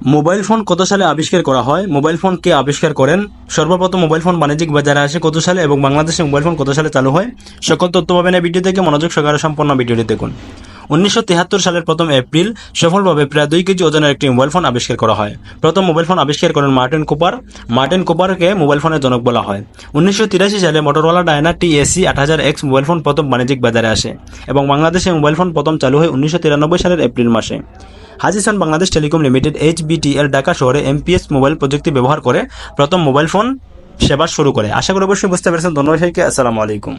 Mobile phone কত সালে আবিষ্কার করা হয়? মোবাইল ফোন কে আবিষ্কার করেন? সর্বপ্রথম মোবাইল ফোন বাণিজ্যিক বাজারে আসে কত সালে এবং বাংলাদেশে মোবাইল ফোন কত সালে চালু হয়? সকল তথ্য পাবেন এই ভিডিও থেকে। মনোযোগ সহকারে সম্পূর্ণ ভিডিওটি দেখুন। উনিশশো তিয়াত্তর সালের প্রথম এপ্রিল সফলভাবে প্রায় দুই কেজি ওজনের একটি মোবাইল ফোন আবিষ্কার করা হয়। প্রথম মোবাইল ফোন আবিষ্কার করেন মার্টিন কুপার। মার্টিন কুপারকে মোবাইল ফোনের জনক বলা হয়। উনিশশো তিরাশি সালে মোটরওয়ালা ডায়না টি এসি আট হাজার এক্স মোবাইল ফোন প্রথম বাণিজ্যিক বাজারে আসে এবং বাংলাদেশে মোবাইল ফোন প্রথম চালু হয় উনিশশো তিরানব্বই সালের এপ্রিল মাসে। Hutchison Bangladesh telecom limited, HBTL Dhaka শহরে এমপিএস মোবাইল প্রযুক্তি ব্যবহার করে প্রথম মোবাইল ফোন সেবা শুরু করে। আশা করি অবশ্যই বুঝতে পেরেছেন। ধন্যবাদ আসসালামু আলাইকুম।